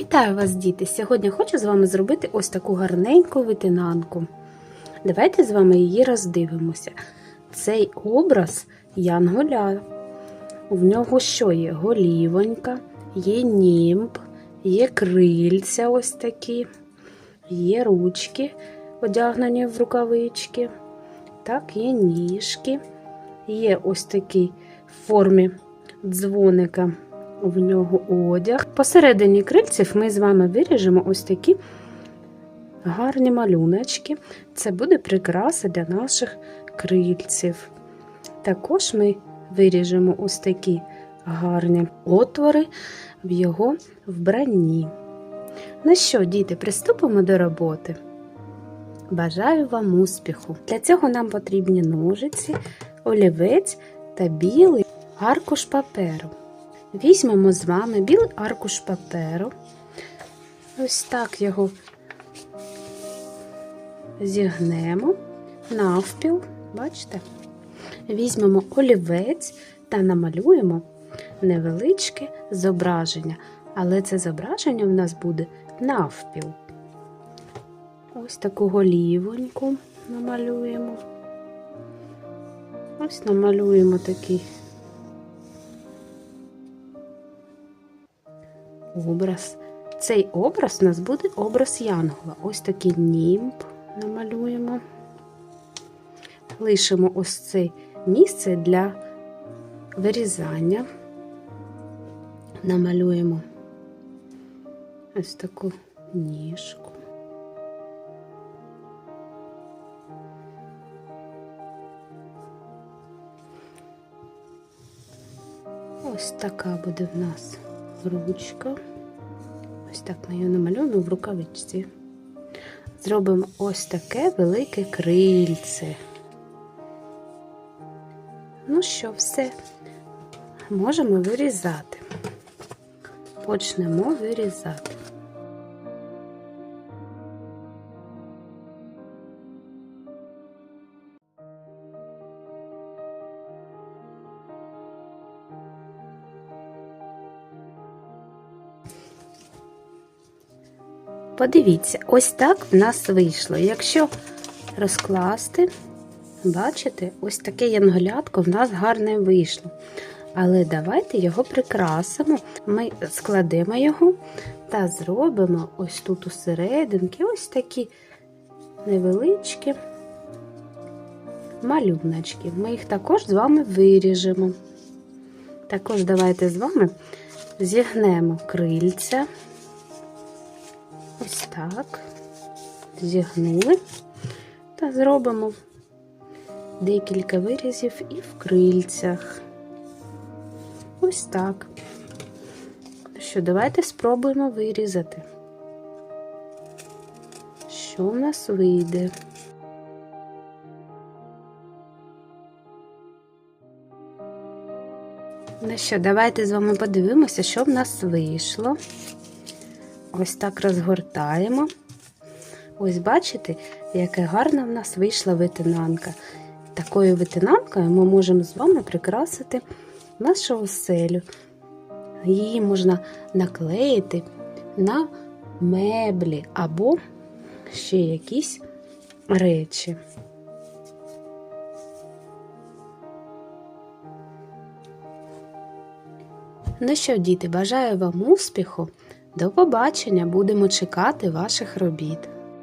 Вітаю вас, діти! Сьогодні хочу з вами зробити ось таку гарненьку витинанку. Давайте з вами її роздивимося. Цей образ Янголя. В нього що є? Голівонька, є німб, є крильця ось такі, є ручки, одягнені в рукавички. Так, є ніжки, є ось такий в формі дзвоника в нього одяг. Посередині крильців ми з вами виріжемо ось такі гарні малюночки. Це буде прикраса для наших крильців. Також ми виріжемо ось такі гарні отвори в його вбранні. Ну що, діти, приступимо до роботи. Бажаю вам успіху! Для цього нам потрібні ножиці, олівець та білий аркуш паперу. Візьмемо з вами білий аркуш паперу. Ось так його зігнемо навпіл, бачите? Візьмемо олівець та намалюємо невеличке зображення, але це зображення в нас буде навпіл. Ось таку голівоньку намалюємо. Ось намалюємо такий образ. Цей образ у нас буде образ Янгола. Ось такий німб намалюємо. Лишимо ось це місце для вирізання. Намалюємо ось таку ніжку. Ось така буде в нас ручка. Ось так ми її намалюємо в рукавичці. Зробимо ось таке велике крильце. Ну що, все, можемо вирізати. Почнемо вирізати. Подивіться, ось так в нас вийшло. Якщо розкласти, бачите, ось таке янголятко в нас гарне вийшло. Але давайте його прикрасимо. Ми складемо його та зробимо ось тут у ось такі невеличкі малюночки. Ми їх також з вами виріжемо. Також давайте з вами зігнемо крильця. Ось так. Зігнули та зробимо декілька вирізів і в крильцях. Ось так. Що, давайте спробуємо вирізати. Що в нас вийде? Ну що, давайте з вами подивимося, що в нас вийшло. Ось так розгортаємо. Ось бачите, яка гарна в нас вийшла витинанка. Такою витинанкою ми можемо з вами прикрасити нашу оселю. Її можна наклеїти на меблі або ще якісь речі. Ну що, діти, бажаю вам успіху! До побачення! Будемо чекати ваших робіт.